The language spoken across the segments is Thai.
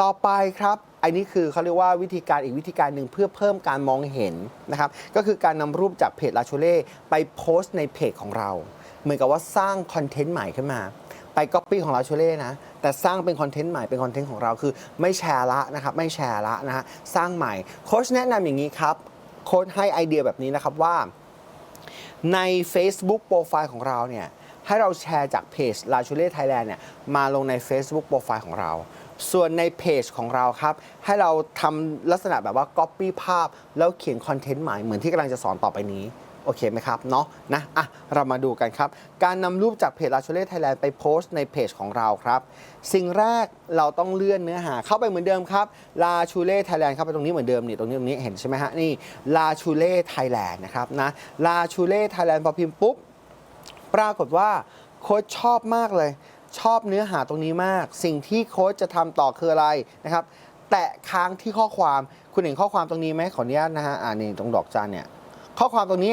ต่อไปครับ อันนี้คือเขาเรียกว่าวิธีการอีกวิธีการหนึ่งเพื่อเพิ่มการมองเห็นนะครับ ก็คือการนำรูปจากเพจลาชูเล่ไปโพสต์ในเพจของเรา เหมือนกับว่าสร้างคอนเทนต์ใหม่ขึ้นมา ไปก๊อปปี้ของลาชูเล่นะ แต่สร้างเป็นคอนเทนต์ใหม่เป็นคอนเทนต์ของเราคือ ไม่แชร์ละนะครับ ไม่แชร์ละนะฮะ สร้างใหม่ โค้ชแนะนำอย่างนี้ครับ โค้ชให้ไอเดียแบบนี้นะครับว่า ใน Facebook โปรไฟล์ของเราเนี่ย ให้เราแชร์จากเพจ l a c h u l e Thailand เนี่ย มาลงใน Facebook โปรไฟล์ของเรา ส่วนในเพจของเราครับ ให้เราทำลักษณะแบบว่า Copy ภาพ แล้วเขียนคอนเทนต์ใหม่เหมือนที่กำลังจะสอนต่อไปนี้ โอเคไหมครับ เนาะนะ อะ เรามาดูกันครับ การนำรูปจากเพจ l a c h u l e Thailand ไปโพสต์ในเพจของเราครับ สิ่งแรกเราต้องเลื่อนเนื้อหาเข้าไปเหมือนเดิมครับ l a c h u l e Thailand เข้าไปตรงนี้เหมือนเดิมนี่ตรงนี้ตรงนี้เห็นใช่ไหมฮะนี่ l a c h u l e Thailand นะครับนะ l a c h u l e Thailand พอพิมพ์ปุ๊บ ปรากฏว่าโค้ชชอบมากเลย ชอบเนื้อหาตรงนี้มาก สิ่งที่โค้ชจะทำต่อคืออะไรนะครับ แตะค้างที่ข้อความคุณเห็นข้อความตรงนี้ไหมขออนุญาตนะฮะอ่านี่ตรงดอกจันเนี่ยข้อความตรงนี้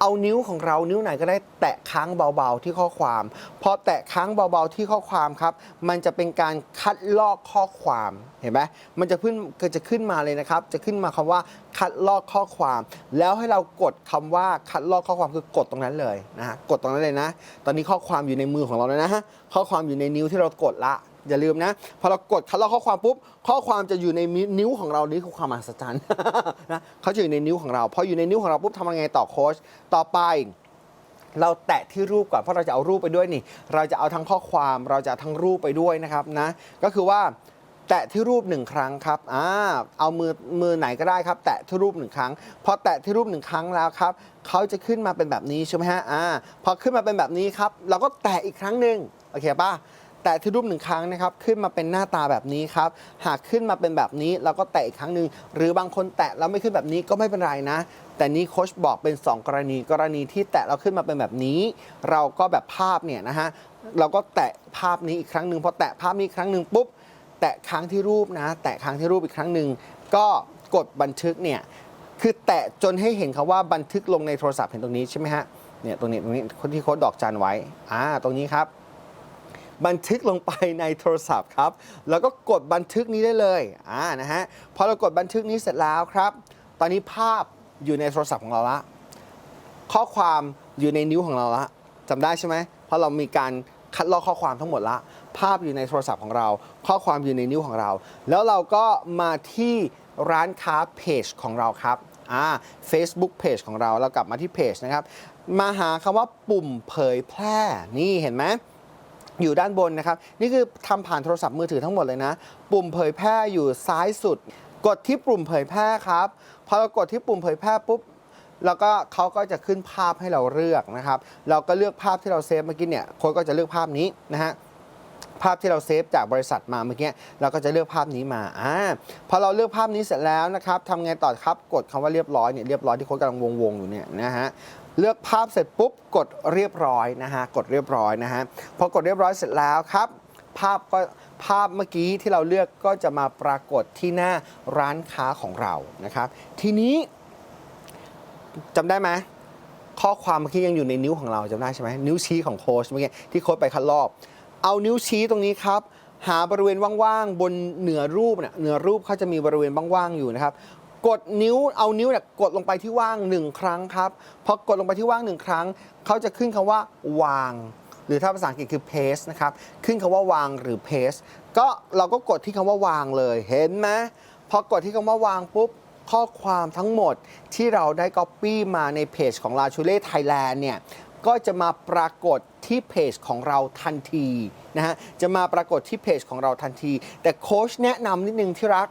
เอานิ้วของเรานิ้วไหนก็ได้แตะค้างเบาๆที่ข้อความพอแตะค้างเบาๆที่ข้อความครับ มันจะเป็นการคัดลอกข้อความเห็นไหมมันจะขึ้นก็จะขึ้นมาเลยนะครับ จะขึ้นมาคำว่าคัดลอกข้อความ แล้วให้เรากดคำว่าคัดลอกข้อความคือกดตรงนั้นเลยนะฮะกดตรงนั้นเลยนะ ตอนนี้ข้อความอยู่ในมือของเราแล้วนะฮะข้อความอยู่ในนิ้วที่เรากดละ อย่าลืมนะ พอเรากดคัดลอกข้อความปุ๊บ ข้อความจะอยู่ในนิ้วของเรานี่คือความมหัศจรรย์นะเขาจะอยู่ในนิ้วของเราพออยู่ในนิ้วของเราปุ๊บทำยังไงต่อโค้ชต่อไปเราแตะที่รูปก่อนเพราะเราจะเอารูปไปด้วยนี่ เราจะเอาทั้งข้อความเราจะทั้งรูปไปด้วยนะครับนะ ก็คือว่าแตะที่รูปหนึ่งครั้งครับอ่าเอามือมือไหนก็ได้ครับ แตะที่รูปหนึ่งครั้ง พอแตะที่รูปหนึ่งครั้งแล้วครับเขาจะขึ้นมาเป็นแบบนี้ใช่ไหมฮะอ่าพอขึ้นมาเป็นแบบนี้ครับ เราก็แตะอีกครั้งหนึ่งโอเคป่ะ แตะที่รูปหนึ่งครั้งนะครับขึ้นมาเป็นหน้าตาแบบนี้ครับหากขึ้นมาเป็นแบบนี้เราก็แตะอีกครั้งหนึ่งหรือบางคนแตะแล้วไม่ขึ้นแบบนี้ก็ไม่เป็นไรนะ แต่นี้โค้ชบอกเป็น 2 กรณีกรณีที่แตะเราขึ้นมาเป็นแบบนี้ เราก็แบบภาพเนี่ยนะฮะเราก็แตะภาพนี้อีกครั้งหนึ่งพอแตะภาพนี้ครั้งหนึ่งปุ๊บแตะครั้งที่รูปนะ แตะครั้งที่รูปอีกครั้งหนึ่งก็กดบันทึกเนี่ยคือแตะจนให้เห็นคำว่าบันทึกลงในโทรศัพท์เห็นตรงนี้ใช่ไหมฮะเนี่ยตรงนี้ตรงนี้คนที่โค้ดดอกจันไว้อ่าตรงนี้ครับ บันทึกลงไปในโทรศัพท์ครับ แล้วก็กดบันทึกนี้ได้เลยอ่านะฮะพอเรากดบันทึกนี้เสร็จแล้วครับ ตอนนี้ภาพอยู่ในโทรศัพท์ของเราละข้อความอยู่ในนิ้วของเราละจำได้ใช่ไหมเพราะเรามีการคัดลอกข้อความทั้งหมดละ ภาพอยู่ในโทรศัพท์ของเรา ข้อความอยู่ในนิ้วของเรา แล้วเราก็มาที่ร้านค้าเพจของเราครับอ่า Facebook Page ของเราเรากลับมาที่เพจนะครับ มาหาคำว่าปุ่มเผยแพร่นี่เห็นไหม อยู่ด้านบนนะครับ นี่คือทำผ่านโทรศัพท์มือถือทั้งหมดเลยนะ ปุ่มเผยแพร่อยู่ซ้ายสุด กดที่ปุ่มเผยแพร่ครับพอเรากดที่ปุ่มเผยแพร่ปุ๊บแล้วก็เขาก็จะขึ้นภาพให้เราเลือกนะครับ เราก็เลือกภาพที่เราเซฟเมื่อกี้เนี่ยโค้ดก็จะเลือกภาพนี้นะฮะภาพที่เราเซฟจากบริษัทมาเมื่อกี้เราก็จะเลือกภาพนี้มาอ่าพอเราเลือกภาพนี้เสร็จแล้วนะครับทำไงต่อครับ กดคำว่าเรียบร้อยเนี่ยเรียบร้อยที่โค้ดกำลังวงๆอยู่เนี่ยนะฮะ เลือกภาพเสร็จปุ๊บกดเรียบร้อยนะฮะกดเรียบร้อยนะฮะพอกดเรียบร้อยเสร็จแล้วครับ ภาพก็ภาพเมื่อกี้ที่เราเลือกก็จะมาปรากฏที่หน้าร้านค้าของเรานะครับ ทีนี้จำได้ไหมข้อความเมื่อกี้ยังอยู่ในนิ้วของเราจำได้ใช่ไหมนิ้วชี้ของโค้ชเมื่อกี้ที่โค้ชไปคัดลอกเอานิ้วชี้ตรงนี้ครับ หาบริเวณว่างๆบนเหนือรูปเนี่ยเหนือรูปเขาจะมีบริเวณว่างๆอยู่นะครับ กดนิ้วเอานิ้วเนี่ยกดลงไปที่ว่างหนึ่งครั้งครับพอกดลงไปที่ว่างหนึ่งครั้งเขาจะขึ้นคำว่าวาง หรือถ้าภาษาอังกฤษคือ paste นะครับขึ้นคำว่าวางหรือ paste ก็เราก็กดที่คำว่าวางเลยเห็นไหมพอกดที่คำว่าวางปุ๊บข้อความทั้งหมดที่เราได้ Copy มาในเพจของ l a c h u l e Thailand เนี่ยก็จะมาปรากฏที่เพจของเราทันทีนะฮะจะมาปรากฏที่เพจของเราทันที แต่โค้ชแนะนำนิดนึงที่รัก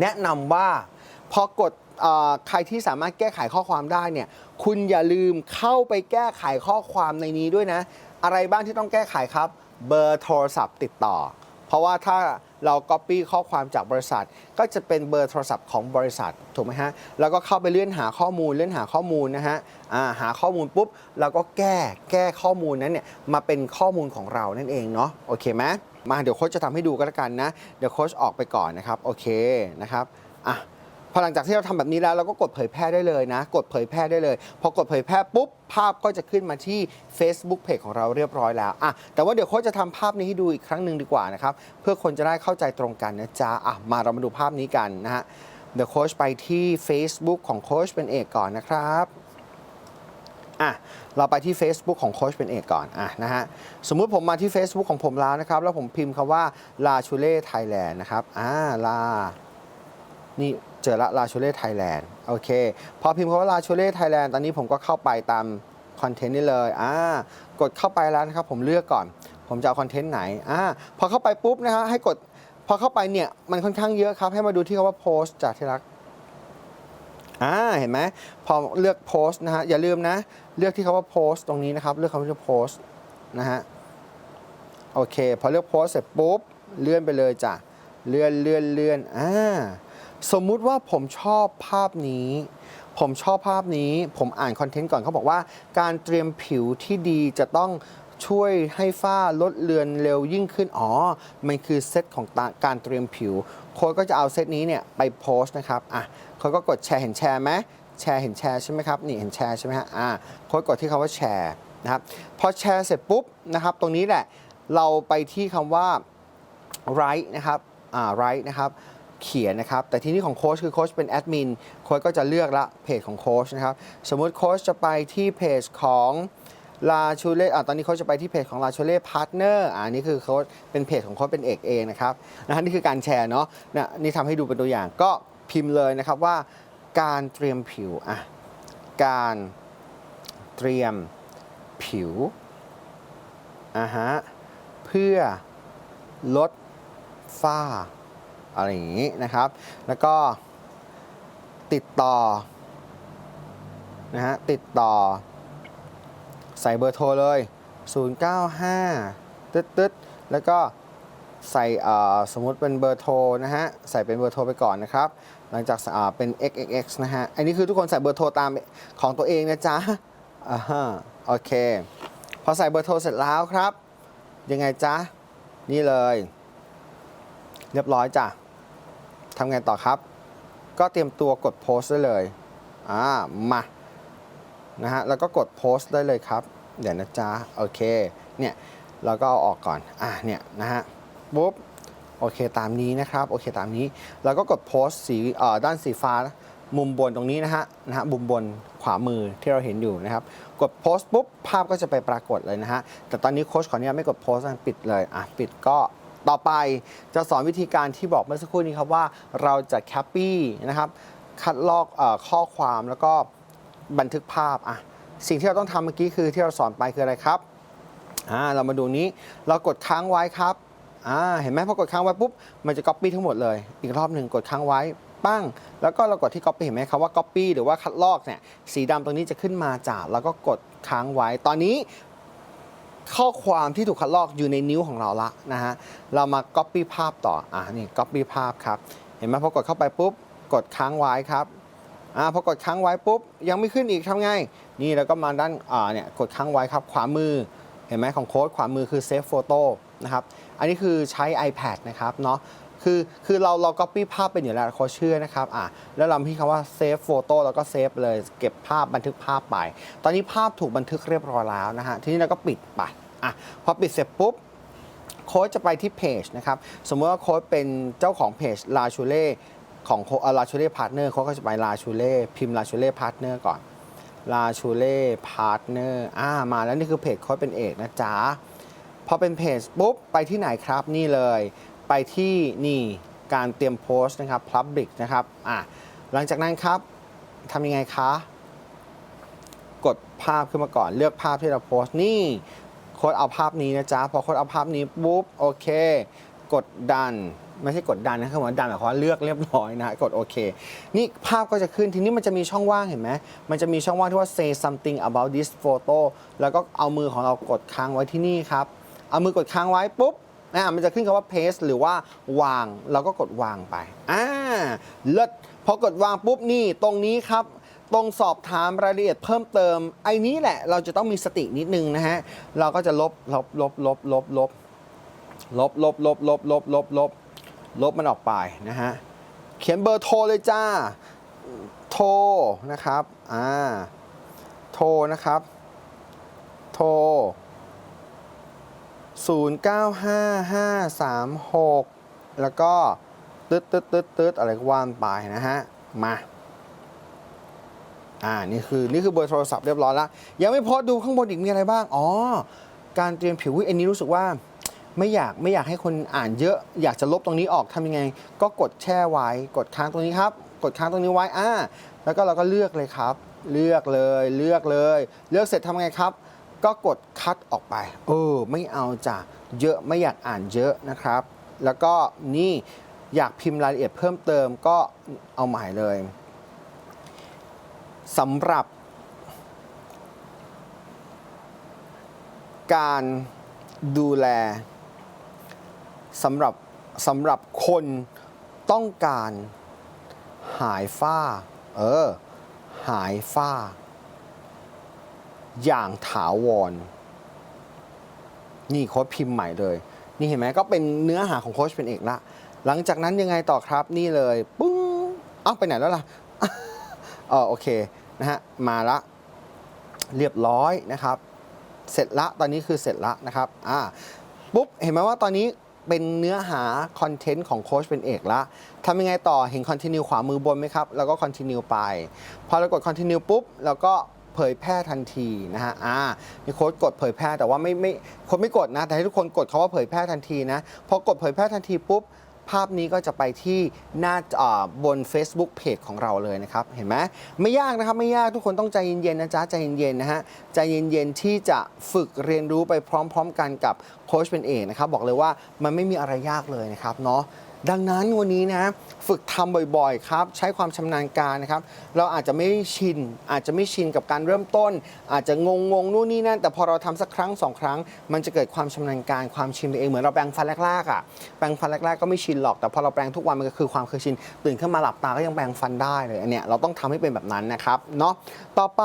แนะนำว่า พอกดอใครที่สามารถแก้ไขข้อความได้เนี่ยคุณอย่าลืมเข้าไปแก้ไขข้อความในนี้ด้วยนะ อะไรบ้างที่ต้องแก้ไขครับ เบอร์โทรศัพท์ติดต่อ เพราะว่าถ้าเรา Copy ข้อความจากบริษัท ก็จะเป็นเบอร์โทรศัพท์ของบริษัทถูกไหมฮะแล้วก็เข้าไปเลื่อนหาข้อมูลเลื่อนหาข้อมูลนะฮะาหาข้อมูลปุ๊บเราก็แก้แก้ข้อมูลนั้นเนี่ยมาเป็นข้อมูลของเรานั่นเองเนาะโอเคไหมมาเดี๋ยวโค้ชจะทำให้ดูก็แล้วกันนะ เดี๋ยวโค้ชออกไปก่อนนะครับโอเคนะครับอะ พอหลังจากที่เราทำแบบนี้แล้วเราก็กดเผยแพร่ได้เลยนะ กดเผยแพร่ได้เลย พอกดเผยแพร่ปุ๊บภาพก็จะขึ้นมาที่ Facebook Page ของเราเรียบร้อยแล้วอะแต่ว่าเดี๋ยวโค้ชจะทำภาพนี้ให้ดูอีกครั้งหนึ่งดีกว่านะครับเพื่อคนจะได้เข้าใจตรงกันนะจ๊ะอะมาเรามาดูภาพนี้กันนะฮะเดี๋ยวโค้ชไปที่ Facebook ของโค้ชเป็นเอกก่อนนะครับอะเราไปที่ Facebook ของโค้ชเป็นเอกก่อนอะนะฮะสมมุติผมมาที่ Facebook ของผมแล้วนะครับ แล้วผมพิมพ์คำว่าลาชูเล่ไทยแลนด์นะครับอ่าลานี่ เจอละลาชูเล่ไทยแลนด์โอเค พอพิมพ์คำว่าลาชูเล่ไทยแลนด์ตอนนี้ผมก็เข้าไปตามคอนเทนต์นี้เลยอ่ากดเข้าไปแล้วนะครับผมเลือกก่อน ผมจะเอาคอนเทนต์ไหนอ่าพอเข้าไปปุ๊บนะฮะให้กดพอเข้าไปเนี่ยมันค่อนข้างเยอะครับ ให้มาดูที่คำว่าโพสต์จากที่รักอ่าเห็นไหมพอเลือกโพสต์นะฮะอย่าลืมนะ เลือกที่คำว่าโพสต์ตรงนี้นะครับ เลือกคำว่าโพสต์นะฮะโอเค พอเลือกโพสต์เสร็จปุ๊บเลื่อนไปเลยจ้ะเลื่อนเลื่อนเลื่อนอ่า สมมุติว่าผมชอบภาพนี้ ผมชอบภาพนี้ ผมอ่านคอนเทนต์ก่อนเขาบอกว่า การเตรียมผิวที่ดีจะต้องช่วยให้ฝ้าลดเลือนเร็วยิ่งขึ้น อ๋อ มันคือเซตของาการเตรียมผิว โค้ดก็จะเอาเซตนี้เนี่ยไปโพสต์นะครับ อะโค้ดก็กดแชร์เห็นแชร์ไหมแชร์เห็นแชร์ใช่ไหมครับ นี่เห็นแชร์ใช่ไหมฮะ อะโค้ดกดที่คำว่าแชร์นะครับ พอแชร์เสร็จปุ๊บนะครับ ตรงนี้แหละ เราไปที่คำว่า write นะครับ อ่า write นะครับ เขียนนะครับ แต่ที่นี่ของโค้ชคือโค้ชเป็นแอดมินโค้ชก็จะเลือกละเพจของโค้ชนะครับ สมมุติโค้ชจะไปที่เพจของลาชูเล่อ่าตอนนี้โค้ชจะไปที่เพจของลาชูเล่พาร์ทเนอร์อ่านี่คือโค้ชเป็นเพจของโค้ชเป็นเอกเองนะครับนะฮะนี่คือการแชร์เนาะนะนี่ทำให้ดูเป็นตัวอย่างก็พิมพ์เลยนะครับว่าการเตรียมผิวอะการเตรียมผิวอ่าฮะเพื่อลดฝ้า อะไรอย่างนี้นะครับ แล้วก็ติดต่อนะฮะติดต่อ ใส่เบอร์โทรเลย 095ตึ๊ดตึ๊ดแล้วก็ใส่อ่าสมมุติเป็นเบอร์โทรนะฮะใส่เป็นเบอร์โทรไปก่อนนะครับ หลังจากอ่าเป็น xxx นะฮะอันนี้คือทุกคนใส่เบอร์โทรตามของตัวเองนะจ๊ะอ่าฮะโอเค พอใส่เบอร์โทรเสร็จแล้วครับ ยังไงจ๊ะ นี่เลย เรียบร้อยจ้ะ ทำไงต่อครับ ก็เตรียมตัวกดโพสต์ได้เลยอ่ามานะฮะแล้วก็กดโพสต์ได้เลยครับ เดี๋ยวนะจ๊ะโอเคเนี่ยเราก็เอาออกก่อนอ่าเนี่ยนะฮะปุ๊บโอเคตามนี้นะครับโอเคตามนี้แล้วก็กดโพสต์สีเอ่อด้านสีฟ้ามุมบนตรงนี้นะฮะนะฮะมุมบนขวามือที่เราเห็นอยู่นะครับ กดโพสต์ปุ๊บภาพก็จะไปปรากฏเลยนะฮะแต่ตอนนี้โค้ชขออนุญาตไม่กดโพสต์นะปิดเลยอะปิดก็ ต่อไปจะสอนวิธีการที่บอกเมื่อสักครู่นี้ครับว่าเราจะแคปปี้นะครับ คัดลอกอข้อความแล้วก็บันทึกภาพอะสิ่งที่เราต้องทำเมื่อกี้คือที่เราสอนไปคืออะไรครับอ่าเรามาดูนี้เรากดค้างไว้ครับอ่าเห็นไหมพอกดค้างไว้ปุ๊บมันจะ Copy ทั้งหมดเลย อีกรอบหนึ่งกดค้างไว้ปั้ง แล้วก็เรากดที่ Copy เห็นไหมครับว่า Copy หรือว่าคัดลอกเนี่ยสีดำตรงนี้จะขึ้นมาจากแล้วก็กดค้างไว้ ตอนนี้ ข้อความที่ถูกคัดลอกอยู่ในนิ้วของเราละนะฮะ เรามา Copy ภาพต่อ อ่า นี่ Copy ภาพครับ เห็นไหมพอกดเข้าไปปุ๊บ กดค้างไว้ครับ อ่า พอกดค้างไว้ปุ๊บ ยังไม่ขึ้นอีกทำไง นี่แล้วก็มาด้าน อ่า เนี่ย กดค้างไว้ครับ ขวามือ เห็นไหมของโค้ดขวามือคือ Save Photo นะครับ อันนี้คือใช้ iPad นะครับเนาะ คือคือเราเรา copy ภาพเป็นอยู่แล้วโค้ชเชื่อนะครับอะแล้วเราที่คำว่า save photo แล้วก็ save เลยเก็บภาพบันทึกภาพไป ตอนนี้ภาพถูกบันทึกเรียบร้อยแล้วนะฮะทีนี้เราก็ปิดไปอะพอปิดเสร็จปุ๊บโค้ชจะไปที่เพจนะครับสมมติว่าโค้ชเป็นเจ้าของเพจลาชูเล่ของลาชูเล่พาร์ทเนอร์โค้ชก็จะไปลาชูเล่พิมพ์ลาชูเล่พาร์ทเนอร์ก่อนลาชูเล่พาร์ทเนอร์อ่ามาแล้วนี่คือเพจโค้ชเป็นเอกนะจ๊ะพอเป็นเพจปุ๊บไปที่ไหนครับนี่เลย ไปที่นี่การเตรียมโพสต์นะครับ Public นะครับอะหลังจากนั้นครับทำยังไงคะ กดภาพขึ้นมาก่อนเลือกภาพที่เราโพสต์นี่โค้ดเอาภาพนี้นะจ๊ะพอโค้ดเอาภาพนี้ปุ๊บโอเค กดดันไม่ใช่กดดันนะคือเหมือนดันหมายความว่าเลือกเรียบร้อยนะฮะกดโอเค นี่ภาพก็จะขึ้นทีนี้มันจะมีช่องว่างเห็นไหมมันจะมีช่องว่างที่ว่า say something about this photo แล้วก็เอามือของเรากดค้างไว้ที่นี่ครับ เอามือกดค้างไว้ปุ๊บ อ่ามันจะขึ้นคำว่า paste หรือว่าวางเราก็กดวางไปอ่าเลิศพอกดวางปุ๊บนี่ตรงนี้ครับตรงสอบถามรายละเอียดเพิ่มเติม ไอ้นี้แหละเราจะต้องมีสตินิดนึงนะฮะ เราก็จะลบลบลบลบลบลบลบลบลบลบลบลบลบลบมันออกไปนะฮะ เขียนเบอร์โทรเลยจ้า โทรนะครับ อ่า โทรนะครับ โทร 095536 แล้วก็ตึ๊ดตึ๊ดตึ๊ดตึ๊ดอะไรก็ว่านไปนะฮะ มาอ่านี่คือนี่คือเบอร์โทรศัพท์เรียบร้อยแล้ว ยังไม่พอดูข้างบนอีกมีอะไรบ้าง อ๋อ การเตรียมผิวอันนี้รู้สึกว่าไม่อยากไม่อยากให้คนอ่านเยอะ อยากจะลบตรงนี้ออกทำยังไง ก็กดแช่ไว้ กดค้างตรงนี้ครับ กดค้างตรงนี้ไว้อ่าแล้วก็เราก็เลือกเลยครับ เลือกเลยเลือกเลย เลือกเสร็จทำไงครับ ก็กดคัดออกไป เออ ไม่เอาจ้ะเยอะไม่อยากอ่านเยอะนะครับ แล้วก็นี่อยากพิมพ์รายละเอียดเพิ่มเติมก็เอาใหม่เลยสำหรับ การดูแลสำหรับสำหรับคนต้องการหายฝ้า เออ หายฝ้า อย่างถาวร นี่โค้ชพิมพ์ใหม่เลย นี่เห็นไหมก็เป็นเนื้อหาของโค้ชเป็นเอกละ หลังจากนั้นยังไงต่อครับนี่เลยปึ้งอ้าวไปไหนแล้วล่ะอ๋อโอเคนะฮะมาละเรียบร้อยนะครับ เสร็จละตอนนี้คือเสร็จละนะครับอ่าปุ๊บเห็นไหมว่าตอนนี้เป็นเนื้อหาคอนเทนต์ของโค้ชเป็นเอกละทำยังไงต่อเห็น continue ขวามือบนไหมครับ แล้วก็ continue ไป พอเรากด continue ปุ๊บ แล้วก็ เผยแพร่ทันทีนะฮะอ่านี่โค้ชกดเผยแพร่แต่ว่าไม่ไม่โค้ชไม่กดนะ แต่ให้ทุกคนกดคาว่าเผยแพร่ทันทีนะพอกดเผยแพร่ทันทีปุ๊บภาพนี้ก็จะไปที่หน้าอ่าบน Facebook Page ของเราเลยนะครับ เห็นไหมไม่ยากนะครับ ไม่ยากทุกคนต้องใจเย็นๆนะจ๊ะ ใจเย็นๆนะฮะ ใจเย็นๆที่จะฝึกเรียนรู้ไปพร้อม ๆ กันกับโค้ชเป็นเอกนะครับ บอกเลยว่ามันไม่มีอะไรยากเลยนะครับเนาะ ดังนั้นวันนี้นะฝึกทำบ่อยๆครับ ใช้ความชำนาญการนะครับ เราอาจจะไม่ชิน อาจจะไม่ชินกับการเริ่มต้น อาจจะงงงๆนู่นนี่นั่น แต่พอเราทำสักครั้งสองครั้ง มันจะเกิดความชำนาญการความชินไปเองเหมือนเราแปรงฟันแรกๆอะแปรงฟันแรกๆก็ไม่ชินหรอกแต่พอเราแปรงทุกวันมันก็คือความเคยชิน ตื่นขึ้นมาหลับตาก็ยังแปรงฟันได้เลยอันเนี้ยเราต้องทำให้เป็นแบบนั้นนะครับเนาะต่อไป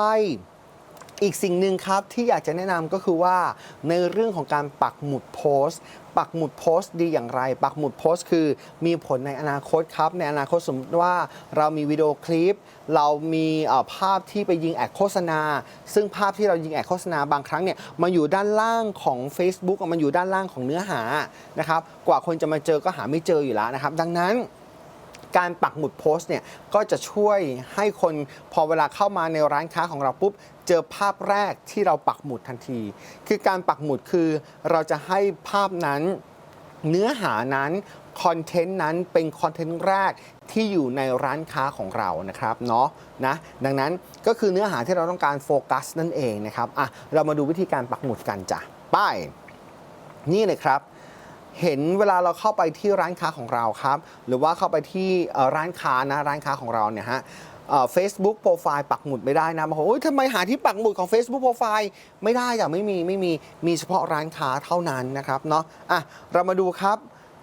อีกสิ่งหนึ่งครับที่อยากจะแนะนำก็คือว่าในเรื่องของการปักหมุดโพสต์ปักหมุดโพสต์ดีอย่างไร ปักหมุดโพสต์คือมีผลในอนาคตครับ ในอนาคตสมมติว่าเรามีวิดีโอคลิป เรามีภาพที่ไปยิงแอดโฆษณา ซึ่งภาพที่เรายิงแอดโฆษณาบางครั้งเนี่ยมันอยู่ด้านล่างของ Facebook มันอยู่ด้านล่างของเนื้อหานะครับ กว่าคนจะมาเจอก็หาไม่เจออยู่แล้วนะครับ ดังนั้นการปักหมุดโพสต์เนี่ยก็จะช่วยให้คนพอเวลาเข้ามาในร้านค้าของเราปุ๊บ เจอภาพแรกที่เราปักหมุดทันที คือการปักหมุดคือเราจะให้ภาพนั้นเนื้อหานั้นคอนเทนต์นั้นเป็นคอนเทนต์แรกที่อยู่ในร้านค้าของเรานะครับเนาะนะดังนั้นก็คือเนื้อหาที่เราต้องการโฟกัสนั่นเองนะครับอะเรามาดูวิธีการปักหมุดกันจ้ะป้ายนี่เลยครับ เห็นเวลาเราเข้าไปที่ร้านค้าของเราครับ หรือว่าเข้าไปที่ร้านค้านะร้านค้าของเราเนี่ยฮะ เฟซบุ๊กโปรไฟล์ปักหมุดไม่ได้นะบางคนโอ้ยทำไมหาที่ปักหมุดของ Facebook โปรไฟล์ไม่ได้อะไม่มีไม่มีมีเฉพาะร้านค้าเท่านั้นนะครับเนาะอะเรามาดูครับ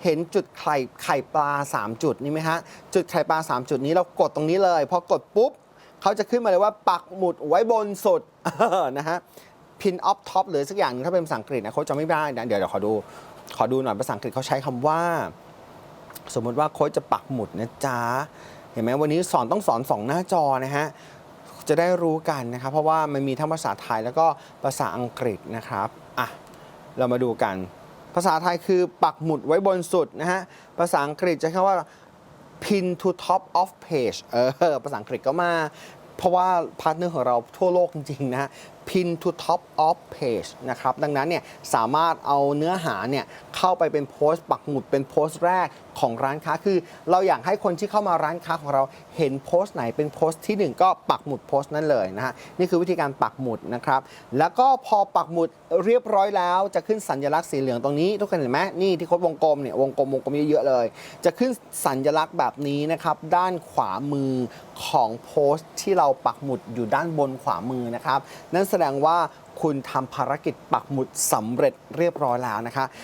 เห็นจุดไข่ไข่ปลา 3 จุดนี่ไหมฮะ จุดไข่ปลา 3 จุดนี้เรากดตรงนี้เลยพอกดปุ๊บเขาจะขึ้นมาเลยว่าปักหมุดไว้บนสุดนะฮะ pin up top หรือสักอย่างหนึงถ้าเป็นภาษาอังกฤษนะเขาจะไม่ได้นะเดี๋ยวเดี๋ยวขอดูขอดูหน่อยภาษาอังกฤษเขาใช้คำว่า สมมติว่าโค้ชจะปักหมุดนะจ๊ะ เห็นไหมวันนี้สอนต้องสอนสองหน้าจอนะฮะจะได้รู้กันนะครับ เพราะว่ามันมีทั้งภาษาไทยแล้วก็ภาษาอังกฤษนะครับอะเรามาดูกัน ภาษาไทยคือปักหมุดไว้บนสุดนะฮะภาษาอังกฤษจะคำว่า pin to top of page เออภาษาอังกฤษก็มา เพราะว่าพาร์ทเนอร์ของเราทั่วโลกจริง ๆ นะฮะ pin to top of page นะครับ ดังนั้นเนี่ยสามารถเอาเนื้อหาเนี่ยเข้าไปเป็นโพสต์ปักหมุดเป็นโพสต์แรก ของร้านค้าคือ เราอยากให้คนที่เข้ามาร้านค้าของเราเห็นโพสต์ไหนเป็นโพสต์ที่หนึ่งก็ปักหมุดโพสต์นั้นเลยนะฮะนี่คือวิธีการปักหมุดนะครับ แล้วก็พอปักหมุดเรียบร้อยแล้วจะขึ้นสัญลักษณ์สีเหลืองตรงนี้ทุกคนเห็นไหมนี่ที่โค้ดวงกลมเนี่ยวงกลมวงกลมเยอะๆเลย จะขึ้นสัญลักษณ์แบบนี้นะครับด้านขวามือของโพสต์ที่เราปักหมุดอยู่ด้านบนขวามือนะครับ นั่นแสดงว่าคุณทำภารกิจปักหมุดสำเร็จเรียบร้อยแล้วนะคะ